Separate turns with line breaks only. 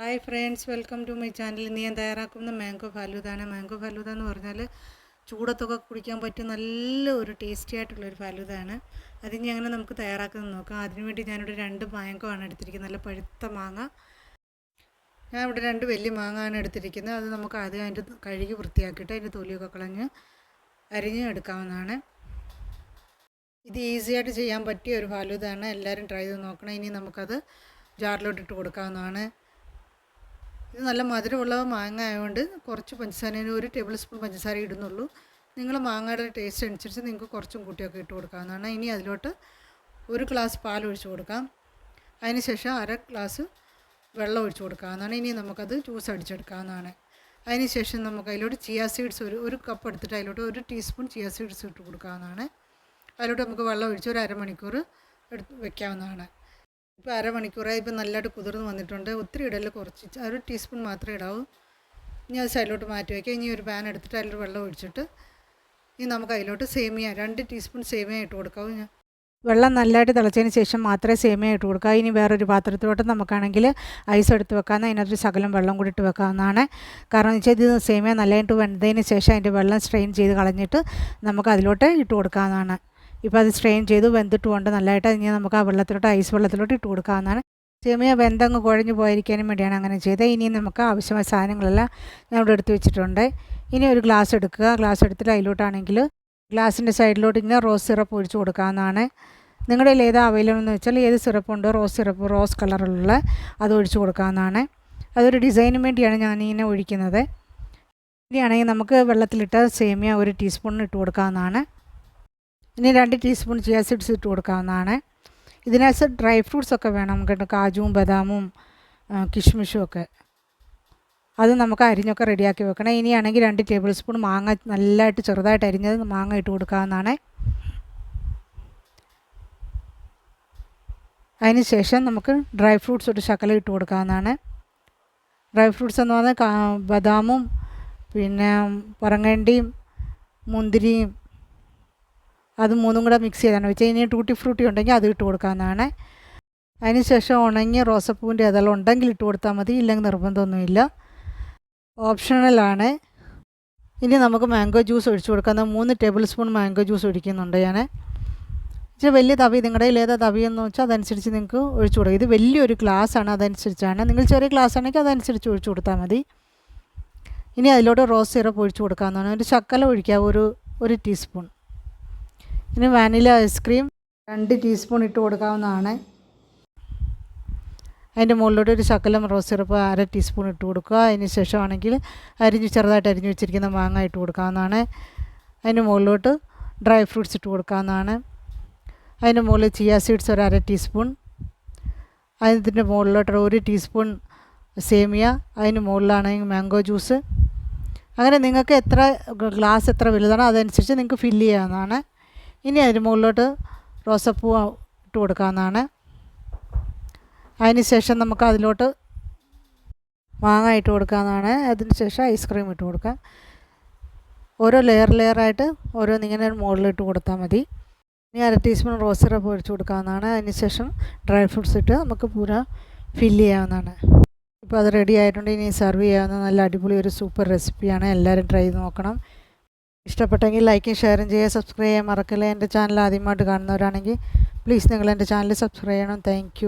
Hi friends welcome to my channel ഇന്ന് ഞാൻ തയ്യാറാക്കുന്ന മാംഗോ ഫലൂദാണ്. മാംഗോ ഫാലൂദ എന്ന് പറഞ്ഞാൽ ചൂടത്തൊക്കെ കുടിക്കാൻ പറ്റിയ നല്ല ഒരു ടേസ്റ്റി ആയിട്ടുള്ളൊരു ഫലൂദാണ്. അതിന് അങ്ങനെ നമുക്ക് തയ്യാറാക്കുന്നത് നോക്കാം. അതിനുവേണ്ടി ഞാനിവിടെ രണ്ട് മാംഗോ ആണ് എടുത്തിരിക്കുന്നത്. നല്ല പഴുത്ത മാങ്ങ. ഞാൻ ഇവിടെ രണ്ട് വലിയ മാങ്ങ ആണ് എടുത്തിരിക്കുന്നത്. അത് നമുക്ക് ആദ്യം അതിന്റെ കഴുകി വൃത്തിയാക്കിയിട്ട് അതിന്റെ തൊലിയൊക്കെ കളഞ്ഞ് അരിഞ്ഞ് എടുക്കാവുന്നതാണ്. ഇത് ഈസിയായിട്ട് ചെയ്യാൻ പറ്റിയ ഒരു ഫാലുദാണ്. എല്ലാവരും ട്രൈ ചെയ്ത് നോക്കണം. ഇനി നമുക്കത് ജാറിലോട്ടിട്ട് കൊടുക്കാവുന്നതാണ്. ഇത് നല്ല മധുരമുള്ള മാങ്ങ ആയതുകൊണ്ട് കുറച്ച് പഞ്ചസാരയിൽ ഒരു ടേബിൾ സ്പൂൺ പഞ്ചസാര ഇടുന്നുള്ളൂ. നിങ്ങൾ മാങ്ങയുടെ ടേസ്റ്റ് അനുസരിച്ച് നിങ്ങൾക്ക് കുറച്ചും കൂട്ടിയൊക്കെ ഇട്ട് കൊടുക്കാവുന്നതാണ്. ഇനി അതിലോട്ട് ഒരു ഗ്ലാസ് പാൽ ഒഴിച്ച് കൊടുക്കാം. അതിനുശേഷം അര ഗ്ലാസ് വെള്ളം ഒഴിച്ച് കൊടുക്കാവുന്നതാണ്. ഇനി നമുക്കത് ജ്യൂസ് അടിച്ചെടുക്കാവുന്നതാണ്. അതിനുശേഷം നമുക്ക് അതിലോട്ട് ചിയ സീഡ്സ് ഒരു ഒരു കപ്പ് എടുത്തിട്ട് അതിലോട്ട് ഒരു ടീസ്പൂൺ ചിയ സീഡ്സ് ഇട്ട് കൊടുക്കാവുന്നതാണ്. അതിലോട്ട് നമുക്ക് വെള്ളം ഒഴിച്ച് ഒരു അരമണിക്കൂർ എടുത്ത് വെക്കാവുന്നതാണ്. ഇപ്പോൾ അരമണിക്കൂറായി ഇപ്പോൾ നല്ലതായിട്ട് കുതിർന്ന് വന്നിട്ടുണ്ട്. ഒത്തിരി ഇടൽ കുറച്ച് ഒരു ടീസ്പൂൺ മാത്രമേ ഇടാവൂ. ഇനി അത് സൈഡിലോട്ട് മാറ്റി വയ്ക്കുക ഇനി ഒരു പാൻ എടുത്തിട്ട് അതിൽ വെള്ളം ഒഴിച്ചിട്ട് ഇനി നമുക്ക് അതിലോട്ട് സേമിയ രണ്ട് ടീസ്പൂൺ സേമിയ ഇട്ട് കൊടുക്കാവൂ ഞാൻ വെള്ളം നല്ലതായിട്ട് തിളച്ചതിന് ശേഷം മാത്രമേ സേമിയ ഇട്ട് കൊടുക്കുക ഇനി വേറൊരു പാത്രത്തിലോട്ട് നമുക്കാണെങ്കിൽ ഐസ് എടുത്ത് വെക്കാമെന്ന് അതിനകത്തൊരു ശകലം വെള്ളം കൂടി ഇട്ട് വെക്കാവുന്നതാണ്. കാരണം എന്ന് വെച്ചാൽ ഇത് സേമിയ നല്ലതായിട്ട് വെന്തതിന് ശേഷം അതിന്റെ വെള്ളം സ്ട്രെയിൻ ചെയ്ത് കളഞ്ഞിട്ട് നമുക്ക് അതിലോട്ട് ഇട്ട് കൊടുക്കാവുന്നതാണ്. ഇപ്പോൾ അത് സ്ട്രെയിൻ ചെയ്ത് വെന്തിട്ട് കൊണ്ട് നല്ലതായിട്ട് ഇനി നമുക്ക് ആ വെള്ളത്തിലോട്ട് ഐസ് വെള്ളത്തിലോട്ട് ഇട്ട് കൊടുക്കാവുന്നതാണ്. സേമിയ വെന്തങ്ങ് കുഴഞ്ഞു പോയിരിക്കാനും വേണ്ടിയാണ് അങ്ങനെ ചെയ്തത്. ഇനി നമുക്ക് ആവശ്യമായ സാധനങ്ങളെല്ലാം ഞാൻ ഇവിടെ എടുത്ത് വെച്ചിട്ടുണ്ട്. ഇനി ഒരു ഗ്ലാസ് എടുക്കുക. ഗ്ലാസ് എടുത്തിട്ട് അതിലോട്ടാണെങ്കിൽ ഗ്ലാസിന്റെ സൈഡിലോട്ട് ഇങ്ങനെ റോസ് സിറപ്പ് ഒഴിച്ച് കൊടുക്കാവുന്നതാണ്. നിങ്ങളുടെ കയ്യിൽ ഏതാ അവൈലബിൾ എന്ന് വെച്ചാൽ ഏത് സിറപ്പുണ്ടോ റോസ് സിറപ്പ് റോസ് കളറുള്ള അത് ഒഴിച്ച് കൊടുക്കാവുന്നതാണ്. അതൊരു ഡിസൈനിന് വേണ്ടിയാണ് ഞാൻ ഇങ്ങനെ ഒഴിക്കുന്നത്. ഇനിയാണെങ്കിൽ നമുക്ക് വെള്ളത്തിലിട്ട സേമിയ ഒരു ടീസ്പൂണിന് ഇട്ട് കൊടുക്കാവുന്നതാണ്. ഇനി രണ്ട് ടീസ്പൂൺ ചിയ സീഡ്സ് ഇട്ട് കൊടുക്കാവുന്നതാണ്. ഇതിനകത്ത് ഡ്രൈ ഫ്രൂട്ട്സ് ഒക്കെ വേണം. നമുക്ക് കാജുവും ബദാമും കിഷ്മിഷും ഒക്കെ. അത് നമുക്ക് അരിഞ്ഞൊക്കെ റെഡിയാക്കി വെക്കണം. ഇനിയാണെങ്കിൽ രണ്ട് ടേബിൾ സ്പൂൺ മാങ്ങ നല്ലതായിട്ട് ചെറുതായിട്ട് അരിഞ്ഞത് മാങ്ങ ഇട്ട് കൊടുക്കാവുന്നതാണ്. അതിന് ശേഷം നമുക്ക് ഡ്രൈ ഫ്രൂട്ട്സ് ഒരു ശകലം ഇട്ട് കൊടുക്കാവുന്നതാണ്. ഡ്രൈ ഫ്രൂട്ട്സ് എന്ന് പറഞ്ഞാൽ ബദാമും പിന്നെ പറങ്ങണ്ടിയും മുന്തിരിയും അത് മൂന്നും കൂടെ മിക്സ് ചെയ്താണ് വെച്ചാൽ ഇനി ടൂട്ടി ഫ്രൂട്ടി ഉണ്ടെങ്കിൽ അത് ഇട്ട് കൊടുക്കാവുന്നതാണ്. അതിനുശേഷം ഉണങ്ങിയ റോസപ്പൂവിന്റെ ഇതെല്ലാം ഉണ്ടെങ്കിൽ ഇട്ട് കൊടുത്താൽ മതി. ഇല്ലെങ്കിൽ നിർബന്ധമൊന്നുമില്ല. ഓപ്ഷണലാണ് ഇനി നമുക്ക് മാംഗോ ജ്യൂസ് ഒഴിച്ചു കൊടുക്കാം. മൂന്ന് ടേബിൾ സ്പൂൺ മാംഗോ ജ്യൂസ് ഒഴിക്കുന്നുണ്ട് ഞാൻ ഇച്ചിരി വലിയ തവി നിങ്ങളുടെ കയ്യിൽ ഏതാ തവിയെന്ന് വെച്ചാൽ അതനുസരിച്ച് നിങ്ങൾക്ക് ഒഴിച്ചു കൊടുക്കുക ഇത് വലിയൊരു ഗ്ലാസ് ആണ് അതനുസരിച്ചാണ്. നിങ്ങൾ ചെറിയ ഗ്ലാസ് ആണെങ്കിൽ അതനുസരിച്ച് ഒഴിച്ചു കൊടുത്താൽ മതി. ഇനി അതിലോട്ട് റോസ് സിറപ്പ് ഒഴിച്ചു കൊടുക്കാവുന്നതാണ്. ഒരു ശക്കല ഒഴിക്കാം. ഒരു ഒരു ടീസ്പൂൺ ഇനി വാനില ഐസ്ക്രീം രണ്ട് ടീസ്പൂൺ ഇട്ട് കൊടുക്കാവുന്നതാണ്. അതിന്റെ മുകളിലോട്ട് ഒരു ശകലം റോസ് സിറപ്പ് അര ടീസ്പൂൺ ഇട്ട് കൊടുക്കുക. അതിന് ശേഷമാണെങ്കിൽ അരിഞ്ഞ് ചെറുതായിട്ട് അരിഞ്ഞ് വെച്ചിരിക്കുന്ന മാങ്ങ ഇട്ട് കൊടുക്കാവുന്നതാണ്. അതിന് മുകളിലോട്ട് ഡ്രൈ ഫ്രൂട്ട്സ് ഇട്ട് കൊടുക്കാവുന്നതാണ്. അതിന്റെ മുകളിൽ ചിയ സീഡ്സ് ഒരു അര ടീസ്പൂൺ. അതിന്റെ മുകളിലോട്ട് ഒരു ടീസ്പൂൺ സേമിയ. അതിന് മുകളിലാണെങ്കിൽ മാംഗോ ജ്യൂസ്. അങ്ങനെ നിങ്ങൾക്ക് എത്ര ഗ്ലാസ് എത്ര വലുതാണോ അതനുസരിച്ച് നിങ്ങൾക്ക് ഫില്ല് ചെയ്യാവുന്നതാണ്. ഇനി അതിന് മുകളിലോട്ട് റോസപ്പൂ ഇട്ട് കൊടുക്കാവുന്നതാണ്. അതിനുശേഷം നമുക്ക് അതിലോട്ട് മാങ്ങ ഇട്ട് കൊടുക്കാവുന്നതാണ്. അതിന് ശേഷം ഐസ്ക്രീം ഇട്ട് കൊടുക്കാം. ഓരോ ലെയർ ലെയറായിട്ട് ഓരോന്നിങ്ങനെ മുകളിലിട്ട് കൊടുത്താൽ മതി. ഇനി അര ടീസ്പൂൺ റോസ് സിറപ്പ് ഒഴിച്ച് കൊടുക്കാവുന്നതാണ്. അതിന് ശേഷം ഡ്രൈ ഫ്രൂട്ട്സ് ഇട്ട് നമുക്ക് പൂര ഫില്ല് ചെയ്യാവുന്നതാണ്. ഇപ്പോൾ അത് റെഡി ആയിട്ടുണ്ട്. ഇനി സെർവ് ചെയ്യാവുന്ന നല്ല അടിപൊളി ഒരു സൂപ്പർ റെസിപ്പിയാണ് എല്ലാവരും ട്രൈ ചെയ്ത് നോക്കണം. ഇഷ്ടപ്പെട്ടെങ്കിൽ ലൈക്കും ഷെയറും ചെയ്യുക. സബ്സ്ക്രൈബ് ചെയ്യാൻ മറക്കില്ല. എന്റെ ചാനൽ ആദ്യമായിട്ട് കാണുന്നവരാണെങ്കിൽ പ്ലീസ് നിങ്ങൾ എന്റെ ചാനൽ സബ്സ്ക്രൈബ് ചെയ്യണം. താങ്ക്